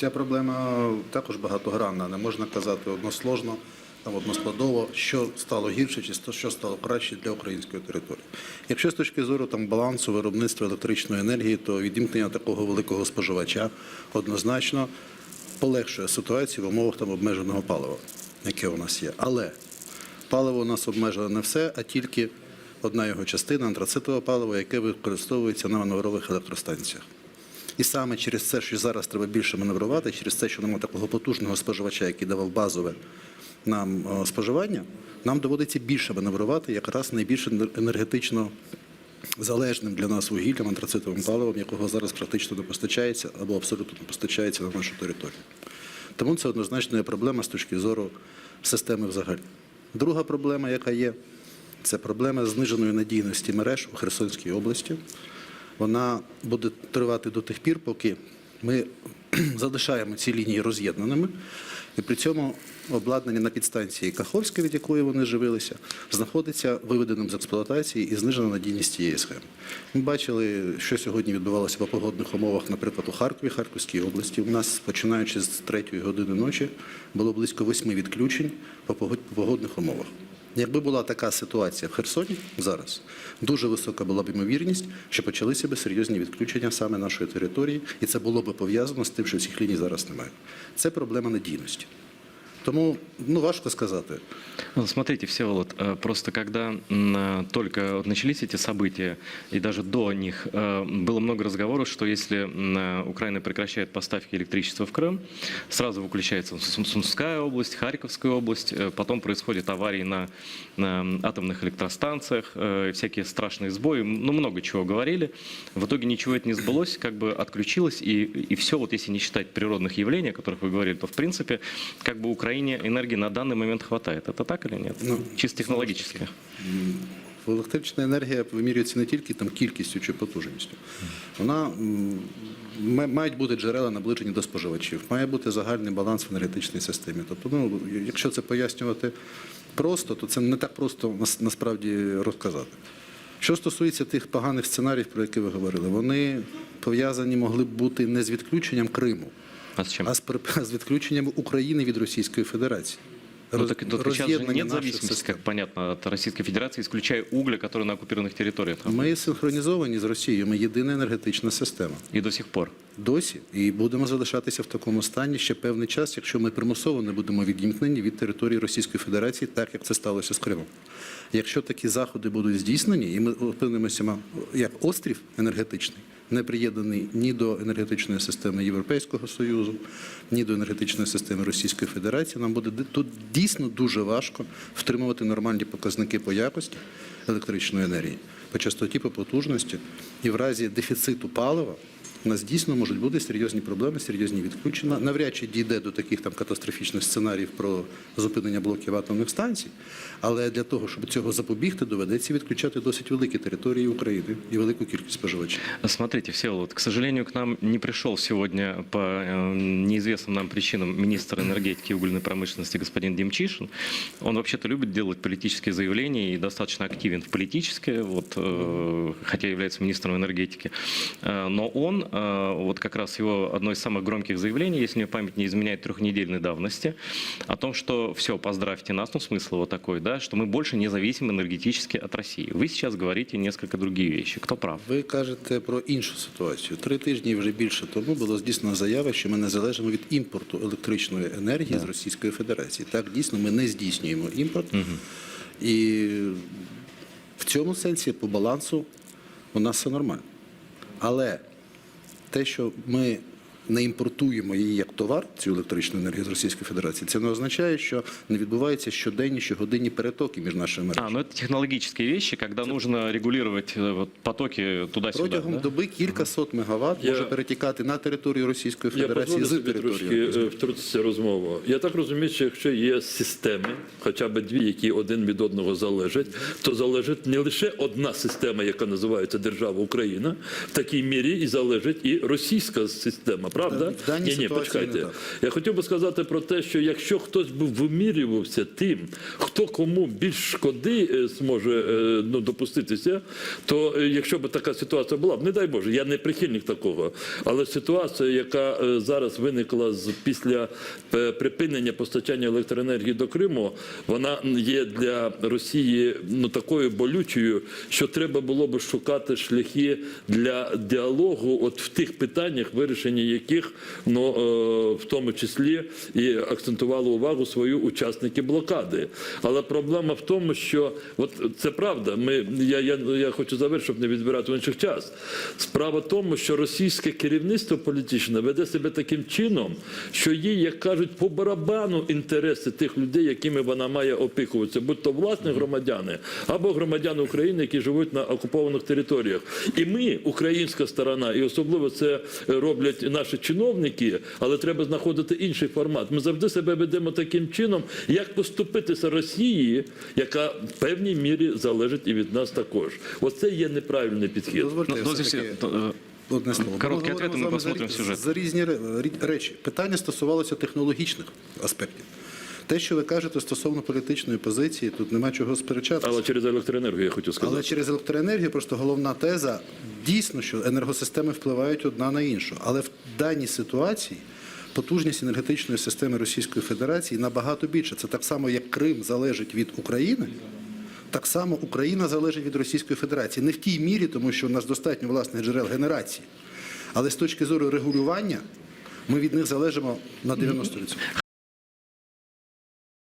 Ця проблема також багатогранна. Не можна казати односложно, там односкладово, що стало гірше чи що стало краще для української території. Якщо з точки зору там балансу виробництва електричної енергії, то відімкнення такого великого споживача однозначно полегшує ситуацію в умовах там обмеженого палива, яке у нас є. Але паливо у нас обмежено не все, а тільки одна його частина антрацитове паливо, яке використовується на маневрових електростанціях. І саме через це, що зараз треба більше маневрувати, через те, що немає такого потужного споживача, який давав базове нам е, споживання, нам доводиться більше маневрувати якраз найбільш енергетично залежним для нас вугіллям, антрацитовим паливом, якого зараз практично не постачається або абсолютно не постачається на нашу територію. Тому це однозначно є проблема з точки зору системи взагалі. Друга проблема, яка є, це проблема зниженої надійності мереж у Херсонській області. Вона буде тривати до тих пір, поки ми залишаємо ці лінії роз'єднаними, і при цьому обладнання на підстанції Каховська, від якої вони живилися, знаходиться виведеним з експлуатації і знижена надійність цієї схеми. Ми бачили, що сьогодні відбувалося по погодних умовах, наприклад, у Харкові, Харківській області. У нас, починаючи з 3 години ночі, було близько восьми відключень по погодних умовах. Якби була така ситуація в Херсоні зараз, дуже висока була б ймовірність, що почалися б серйозні відключення саме нашої території, і це було б пов'язано з тим, що всіх ліній зараз немає. Це проблема надійності. Тому ну важко сказати. Ну, Смотрите, Всеволод, э, просто когда э, только начались эти события, и даже до них э, было много разговоров, что если Украина прекращает поставки электричества в Крым, сразу выключается Сум- Сумская область, Харьковская область, потом происходят аварии на, на атомных электростанциях, всякие страшные сбои, ну много чего говорили. В итоге ничего это не сбылось, как бы отключилось, и, и все, вот если не считать природных явлений, о которых вы говорили, то в принципе как бы Украине энергии на данный момент хватает. Это так или нет? Ну, Чисто технологически. Електрична енергія вимірюється не тільки там кількістю чи потужністю. Вона м, ма- мають бути джерела наближені до споживачів, має бути загальний баланс в енергетичній системі. Тобто, ну якщо це пояснювати просто, то це не так просто нас- насправді розказати. Що стосується тих поганих сценаріїв, про які ви говорили, вони пов'язані могли б бути не з відключенням Криму, А з чим? а з, з відключенням України від Російської Федерації. Ну, так, так сейчас же нет зависимости, как понятно, от Российской Федерации, исключая угля, который на оккупированных территориях. Ми синхронізовані з Росією. Ми єдина енергетична система. И до сих пор. Досі і будемо залишатися в такому стані ще певний час, якщо ми примусово не будемо відімкнені від території Російської Федерації, так як це сталося з Кримом. Якщо такі заходи будуть здійснені, і ми опинимося як острів енергетичний, не приєднаний ні до енергетичної системи Європейського Союзу, ні до енергетичної системи Російської Федерації, нам буде тут дійсно дуже важко втримувати нормальні показники по якості електричної енергії, по частоті, по потужності, і в разі дефіциту палива У нас дійсно можуть бути серйозні проблеми, серйозні відключення. Навряд чи дійде до таких там катастрофічних сценаріїв про зупинення блоків атомних станцій. Але для того, щоб цього запобігти, доведеться відключати досить великі території України і велику кількість споживачів. Смотрите, Всеволод, к сожалению, к нам не пришел сегодня по э, неизвестным нам причинам министр энергетики и угольной промышленности господин Демчишин. Он вообще-то любит делать политические заявления и достаточно активен в политической, вот, э, хотя является министром энергетики. Э, Но он, э, вот как раз его одно из самых громких заявлений, если мне память не изменяет трехнедельной давности, о том, что все, поздравьте нас, ну смысл вот такой, да, что мы больше не зависим энергетически от России. Вы сейчас говорите несколько другие вещи. Кто прав? Ви кажете про іншу ситуацію. Три тижні і вже більше тому було здійснена заява, що ми не залежимо від імпорту електричної енергії з Російської Федерації. Так, дійсно, ми не здійснюємо імпорт. І в цьому сенсі по балансу у нас все нормально. Але те, що ми не імпортуємо її як товар, цю електричну енергію з Російської Федерації, це не означає, що не відбуваються щоденні, щогодинні перетоки між нашими мережами. А, ну это технологические вещи, когда нужно регулировать э, потоки туда-сюда. Протягом да? доби кілька сот мегаватт Я- може перетікати на територію Російської Федерації дозволю з собі трошки території. е, втрутитися розмову. Я так розумію, що якщо є системи, хоча б дві, які один від одного залежать, то залежить не лише одна система, яка називається держава Україна, в такій мірі і залежить і російська система, правильно? Правда? В даній ні, ні, почекайте. не так. Я хотів би сказати про те, що якщо хтось би вимірювався тим, хто кому більш шкоди е, зможе е, ну, допуститися, то е, якщо б така ситуація була, не дай Боже, я не прихильник такого. Але ситуація, яка зараз виникла з після припинення постачання електроенергії до Криму, вона є для Росії ну такою болючою, що треба було би шукати шляхи для діалогу, от в тих питаннях, вирішення яких ну в тому числі і акцентували увагу свою учасники блокади. Але проблема в тому, що от це правда. Ми я, я, я хочу завершити, щоб не відбирати в інших час. Справа в тому, що російське керівництво політичне веде себе таким чином, що їй, як кажуть, по барабану інтереси тих людей, якими вона має опікуватися, будь то власні громадяни або громадяни України, які живуть на окупованих територіях. І ми, українська сторона, і особливо це роблять наші чиновники, але треба знаходити інший формат. Ми завжди себе ведемо таким чином, як поступитися Росії, яка в певній мірі залежить і від нас також. Оце є неправильний підхід. Ну, то, э, одне слово. Короткий Ми ответ, ми з вами посмотрим за, сюжет. за різні речі. Питання стосувалося технологічних аспектів. Те, що ви кажете стосовно політичної позиції, тут нема чого сперечатися. Але через електроенергію я хочу сказати. Але через електроенергію просто головна теза дійсно, що енергосистеми впливають одна на іншу. Але в даній ситуації потужність енергетичної системи Російської Федерації набагато більше. Це так само, як Крим залежить від України. Так само Україна залежить від Російської Федерації. Не в тій мірі, тому що у нас достатньо власних джерел генерації. Але з точки зору регулювання ми від них залежимо на 90%.